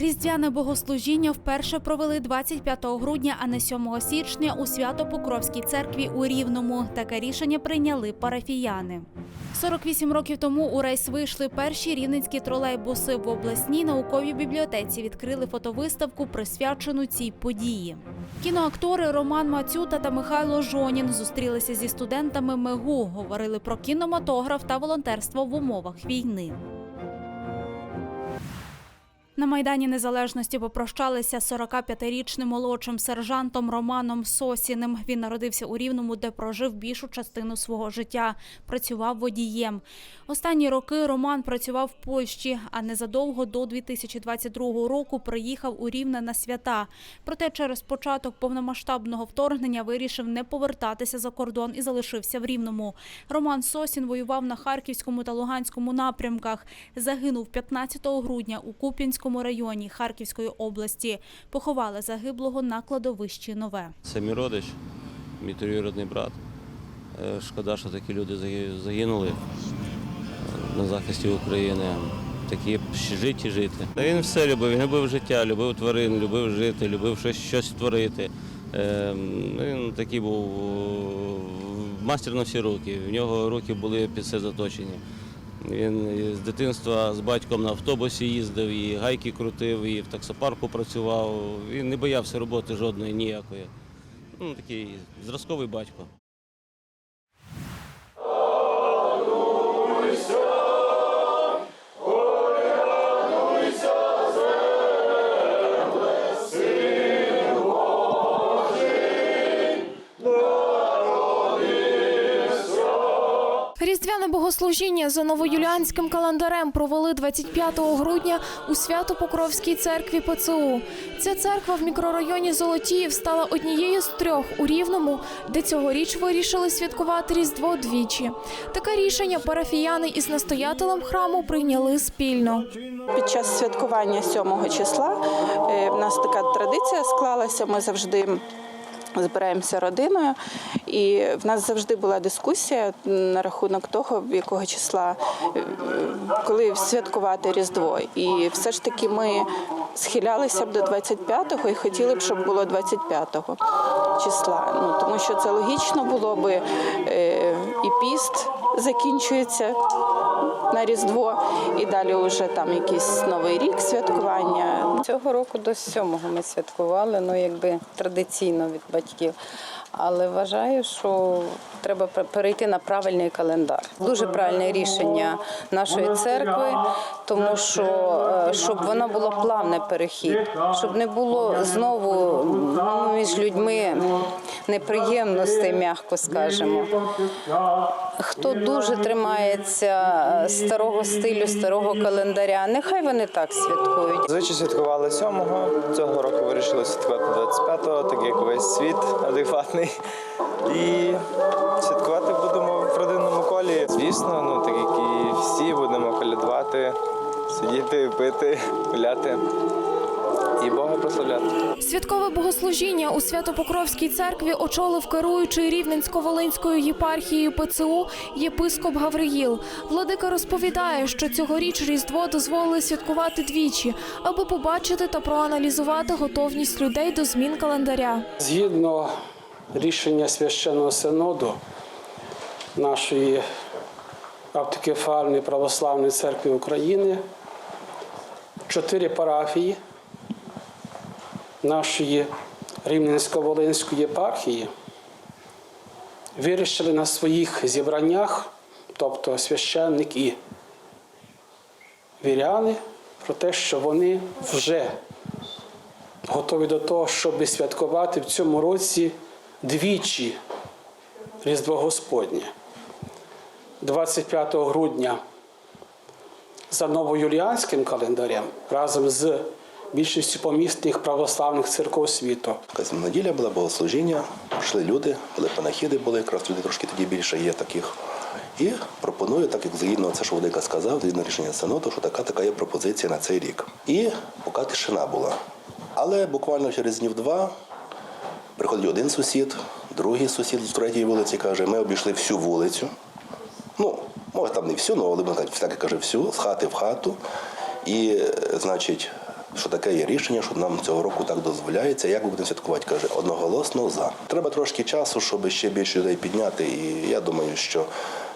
Різдвяне богослужіння вперше провели 25 грудня, а не 7 січня у Свято-Покровській церкві у Рівному. Таке рішення прийняли парафіяни. 48 років тому у рейс вийшли перші рівненські тролейбуси. В обласній науковій бібліотеці відкрили фотовиставку, присвячену цій події. Кіноактори Роман Мацюта та Михайло Жонін зустрілися зі студентами МЕГУ, говорили про кінематограф та волонтерство в умовах війни. На Майдані Незалежності попрощалися з 45-річним молодшим сержантом Романом Сосіним. Він народився у Рівному, де прожив більшу частину свого життя. Працював водієм. Останні роки Роман працював в Польщі, а незадовго до 2022 року приїхав у Рівне на свята. Проте через початок повномасштабного вторгнення вирішив не повертатися за кордон і залишився в Рівному. Роман Сосін воював на Харківському та Луганському напрямках. Загинув 15 грудня у Куп'янському районі Харківської області. Поховали загиблого на кладовищі Нове. Це мій родич, мій троюрідний брат. Е, Шкода, що такі люди загинули е, на захисті України. Такі б жити. Він все любив, він любив життя, любив тварин, любив жити, любив щось, щось творити. Е, Він такий був мастер на всі руки. В нього руки були під все заточені. Він з дитинства з батьком на автобусі їздив, і гайки крутив, і в таксопарку працював. Він не боявся роботи жодної ніякої. Ну, такий зразковий батько. Різдвяне богослужіння за новоюліанським календарем провели 25 грудня у Свято-Покровській церкві ПЦУ. Ця церква в мікрорайоні Золотіїв стала однією з трьох у Рівному, де цьогоріч вирішили святкувати Різдво двічі. Таке рішення парафіяни із настоятелем храму прийняли спільно. Під час святкування 7 числа е, в нас така традиція склалася. Ми завжди збираємося родиною, і в нас завжди була дискусія на рахунок того, якого числа е, коли святкувати Різдво. І все ж таки ми схилялися б до 25-го і хотіли б, щоб було 25-го числа. Ну тому що це логічно було би е, і піст закінчується на Різдво, і далі вже там якийсь новий рік святкування. Цього року до сьомого ми святкували, ну якби традиційно від батьків. Але вважаю, що треба перейти на правильний календар. Дуже правильне рішення нашої церкви, тому що е, щоб воно було плавний перехід, щоб не було знову ну, між людьми неприємностей, м'яко скажемо. Хто дуже тримається е, старого стилю, старого календаря, нехай вони так святкують. Звичай святкували 7-го, цього року вирішили святкувати 25-го, так як весь світ адекватний. І святкувати будемо в родинному колі. Звісно, ну так як і всі будемо колядувати, сидіти, пити, гуляти і Бога прославляти. Святкове богослужіння у Свято-Покровській церкві очолив керуючий Рівненсько-Волинською єпархією ПЦУ єпископ Гавриїл. Владика розповідає, що цьогоріч Різдво дозволили святкувати двічі, аби побачити та проаналізувати готовність людей до змін календаря. Згідно рішення священного синоду нашої автокефальної православної церкви України, чотири парафії нашої Рівненсько-Волинської єпархії вирішили на своїх зібраннях, тобто священник і віряни, про те, що вони вже готові до того, щоб святкувати в цьому році двічі Різдво Господнє. 25 грудня за новоюліанським календарем разом з більшістю помісних православних церков світу. Неділя була богослужіння, прийшли люди, були панахіди, були якраз люди трошки тоді більше є таких. І пропоную, так як згідно це, що Владика сказав, згідно рішення Сеноду, що така така є пропозиція на цей рік. І поки тишина була. Але буквально через днів два приходить один сусід, другий сусід з третьої вулиці каже, ми обійшли всю вулицю. Ну, може там не всю, ну, але так як каже, всю, з хати в хату. І, е, значить, що таке є рішення, що нам цього року так дозволяється. Як ви будете святкувати? Каже, одноголосно за. Треба трошки часу, щоб ще більше людей підняти. І я думаю, що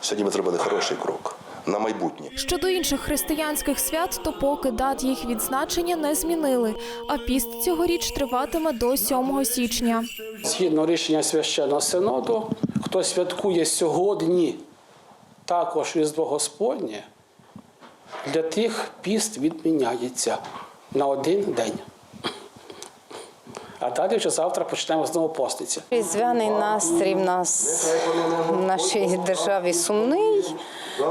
сьогодні ми зробили хороший крок на майбутнє. Щодо інших християнських свят, то поки дат їх відзначення не змінили. А піст цьогоріч триватиме до 7 січня. Згідно рішення священного синоду, хто святкує сьогодні також Різдво Господнє, для тих піст відміняється на один день. А далі вже завтра почнемо знову поститися. Різдвяний настрій в нас в нашій державі сумний.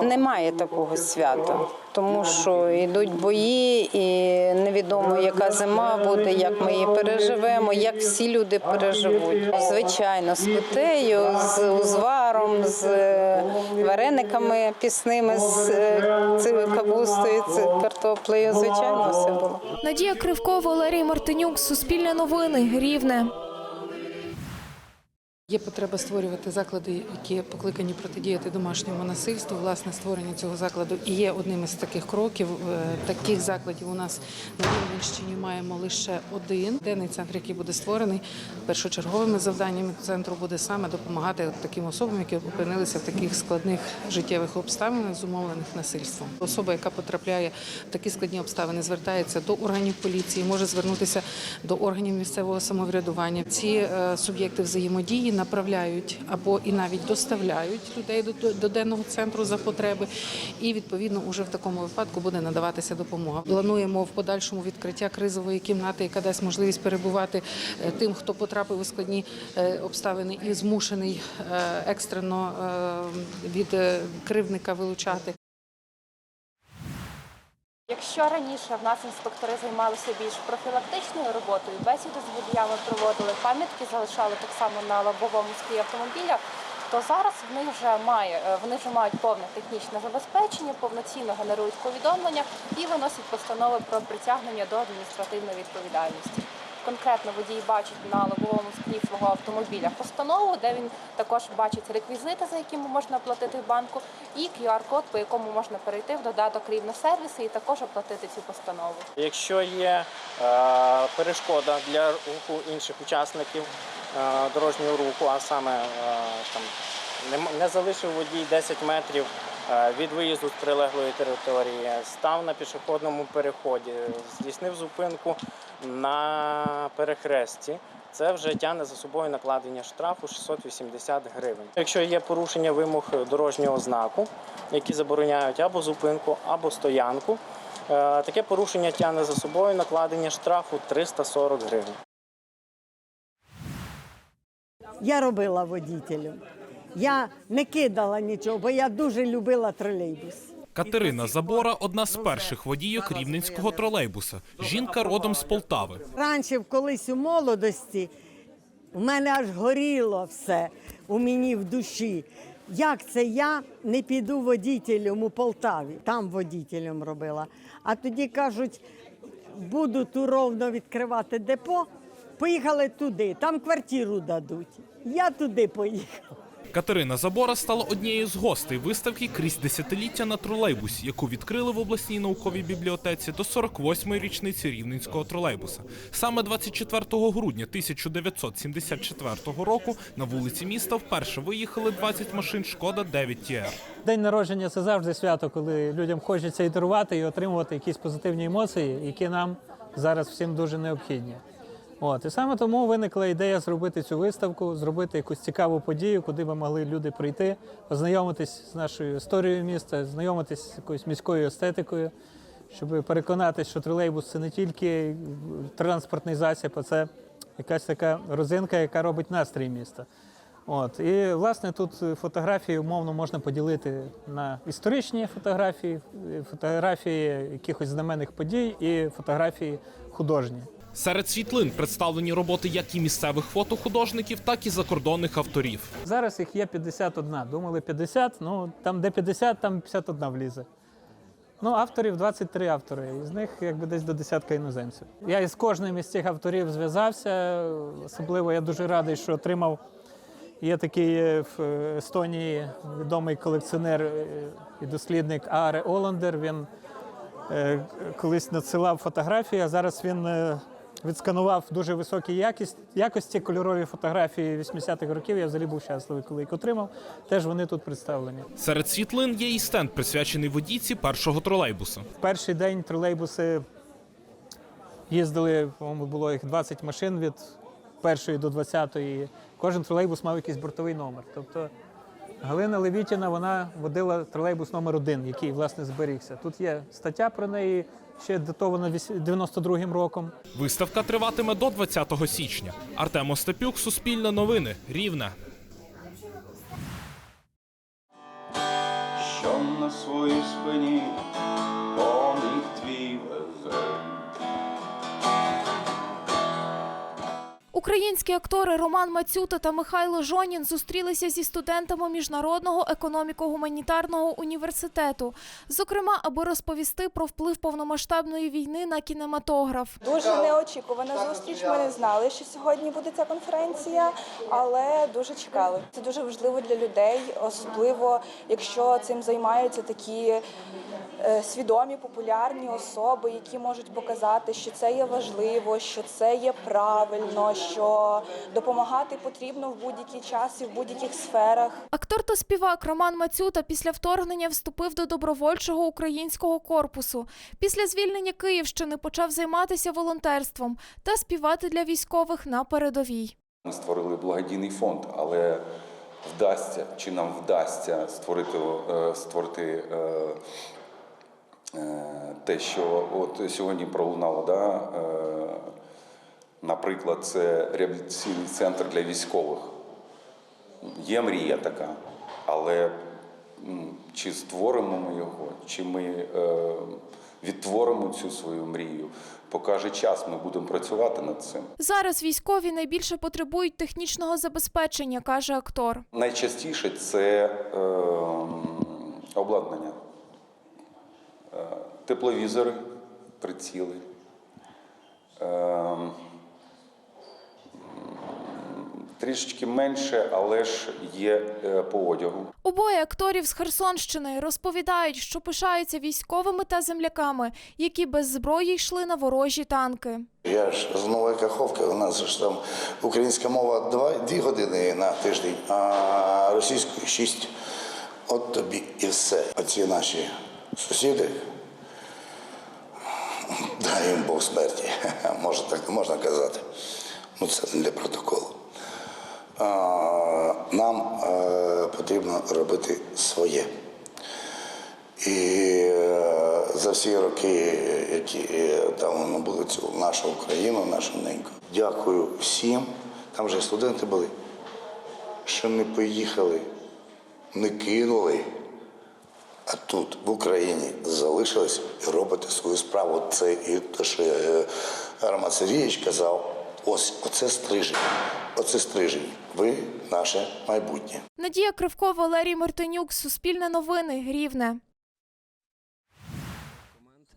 Немає такого свята, тому що йдуть бої, і невідомо, яка зима буде, як ми її переживемо, як всі люди переживуть. Звичайно, з кутею, з узваром, з е, варениками пісними, з е, цією капустою, з картоплею. Звичайно, все було. Надія Кривко, Валерій Мартинюк, Суспільне новини, Рівне. Є потреба створювати заклади, які покликані протидіяти домашньому насильству. Власне, створення цього закладу і є одним із таких кроків. Е, Таких закладів у нас на Рівненщині маємо лише один. Денний центр, який буде створений, першочерговими завданнями центру буде саме допомагати таким особам, які опинилися в таких складних життєвих обставинах, зумовлених насильством. Особа, яка потрапляє в такі складні обставини, звертається до органів поліції, може звернутися до органів місцевого самоврядування. Ці е, суб'єкти взаємодії направляють або і навіть доставляють людей до, денного центру за потреби, і відповідно уже в такому випадку буде надаватися допомога. Плануємо в подальшому відкриття кризової кімнати, яка дасть можливість перебувати е, тим, хто потрапив у складні е, обставини і змушений е, екстрено від кривдника вилучати. Якщо раніше в нас інспектори займалися більш профілактичною роботою, бесіди з водіями проводили, пам'ятки залишали так само на лобовому склі автомобіля, то зараз в них вже має е, вони вже мають повне технічне забезпечення, повноцінно генерують повідомлення і виносять постанови про притягнення до адміністративної відповідальності. Конкретно водій бачить на лобовому склі свого автомобіля постанову, де він також бачить реквізити, за якими можна оплатити в банку, і QR-код, по якому можна перейти в додаток рівносервіси і також оплатити цю постанову. Якщо є е, перешкода для руху інших учасників е, дорожнього руху, а саме е, там не, не залишив водій 10 метрів від виїзду з прилеглої території, став на пішохідному переході, здійснив зупинку на перехресті. Це вже тягне за собою накладення штрафу 680 гривень. Якщо є порушення вимог дорожнього знаку, які забороняють або зупинку, або стоянку, Е, Таке порушення тягне за собою накладення штрафу 340 гривень. Я робила водітелем. Я не кидала нічого, бо я дуже любила тролейбус. Катерина Забора одна з перших водійок рівненського тролейбуса. Жінка родом з Полтави. Раніше, колись у молодості, у мене аж горіло все у мені в душі. Як це я не піду водітелем у Полтаві? Там водітелем робила. А тоді кажуть, буду ту ровно відкривати депо. Поїхали туди, там квартиру дадуть. Я туди поїхала. Катерина Забора стала однією з гостей виставки крізь десятиліття на тролейбусі, яку відкрили в обласній науковій бібліотеці до 48-ї річниці рівненського тролейбуса. Саме 24 грудня 1974 року на вулиці міста вперше виїхали 20 машин Шкода 9 TR. День народження це завжди свято, коли людям хочеться і дарувати, і отримувати якісь позитивні емоції, які нам зараз всім дуже необхідні. От і саме тому виникла ідея зробити цю виставку, зробити якусь цікаву подію, куди би могли люди прийти, познайомитись з нашою історією міста, знайомитись з якоюсь міською естетикою, щоб переконатися, що тролейбус це не тільки транспортний засіб, а це якась така розинка, яка робить настрій міста. От і власне тут фотографії умовно можна поділити на історичні фотографії, фотографії якихось знаменних подій і фотографії художні. Серед світлин представлені роботи як і місцевих фотохудожників, так і закордонних авторів. Зараз їх є 51. Думали 50, ну там де 50, там 51 влізе. Ну, авторів 23 автори, із них якби десь до десятка іноземців. Я із кожним із цих авторів зв'язався. Особливо я дуже радий, що отримав. Є такий е, в Естонії відомий колекціонер е, і дослідник Аре Оландер. Він е, колись надсилав фотографії, а зараз він відсканував дуже високі якість, якості кольорові фотографії 80-х років. Я взагалі був щасливий, коли їх отримав. Теж вони тут представлені. Серед світлин є і стенд, присвячений водійці першого тролейбуса. В перший день тролейбуси їздили, по-моєму, було їх 20 машин від першої до 20-ї. Кожен тролейбус мав якийсь бортовий номер. Тобто Галина Левітіна вона водила тролейбус номер один, який власне зберігся. Тут є стаття про неї, ще датована вісь- 92-м роком. Виставка триватиме до 20 січня. Артем Остапюк, Суспільне новини, Рівне. що на своїй спині Українські актори Роман Мацюта та Михайло Жонін зустрілися зі студентами міжнародного економіко-гуманітарного університету, зокрема, аби розповісти про вплив повномасштабної війни на кінематограф. Дуже неочікувана зустріч. Ми не знали, що сьогодні буде ця конференція, але дуже чекали. Це дуже важливо для людей, особливо якщо цим займаються такі е, свідомі, популярні особи, які можуть показати, що це є важливо, що це є правильно, що допомагати потрібно в будь-який час і в будь-яких сферах. Актор та співак Роман Мацюта після вторгнення вступив до добровольчого українського корпусу. Після звільнення Київщини почав займатися волонтерством та співати для військових на передовій. Ми створили благодійний фонд, але вдасться чи нам вдасться створити, е, створити е, е, те, що от сьогодні пролунало, да, наприклад, це реабілітаційний центр для військових. Є мрія така, але чи створимо ми його, чи ми е, відтворимо цю свою мрію, покаже час, ми будемо працювати над цим. Зараз військові найбільше потребують технічного забезпечення, каже актор. Найчастіше це е, обладнання, Е, тепловізори, приціли. Е, трішечки менше, але ж є е, по одягу. Обоє акторів з Херсонщини розповідають, що пишаються військовими та земляками, які без зброї йшли на ворожі танки. Я ж з Нової Каховки, у нас ж там українська мова два, дві години на тиждень, а російською шість. От тобі і все. Оці наші сусіди, дай їм Бог смерті, може так можна казати. Ну це не для протоколу. Нам е, потрібно робити своє. І е, за всі роки, які е, там ну, були цю нашу Україну, нашу неньку. Дякую всім. Там же студенти були, що не поїхали, не кинули. А тут, в Україні, залишились і робите свою справу. Це і те, що е, Роман Сергійович казав, ось оце стрижень, оце стрижень. Ви наше майбутнє. Надія Кривко, Валерій Мартинюк, Суспільне новини, Рівне.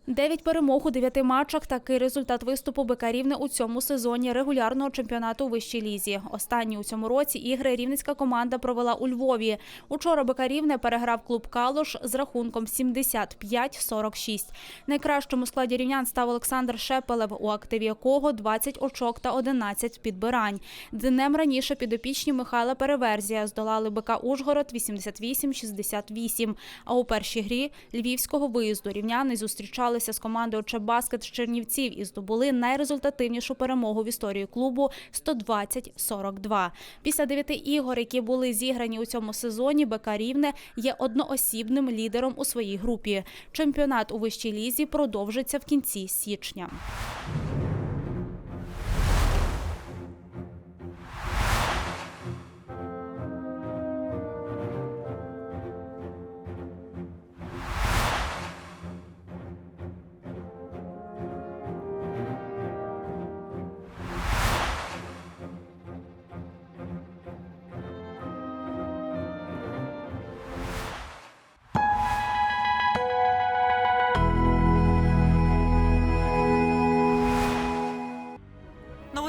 Дев'ять перемог у дев'яти матчах. Такий результат виступу БК у цьому сезоні регулярного чемпіонату у вищій лізі. Останні у цьому році ігри рівненська команда провела у Львові. Учора БК переграв клуб Калуш з рахунком 75-46. Найкращому складі рівнян став Олександр Шепелев, у активі якого 20 очок та 11 підбирань. Днем раніше підопічні Михайла Переверзія здолали БК Ужгород 88-68. А у першій грі львівського виїзду рівняни зустрічалися з командою Чебаскет з Чернівців і здобули найрезультативнішу перемогу в історії клубу 120-42. Після дев'яти ігор, які були зіграні у цьому сезоні, БК Рівне є одноосібним лідером у своїй групі. Чемпіонат у вищій лізі продовжиться в кінці січня.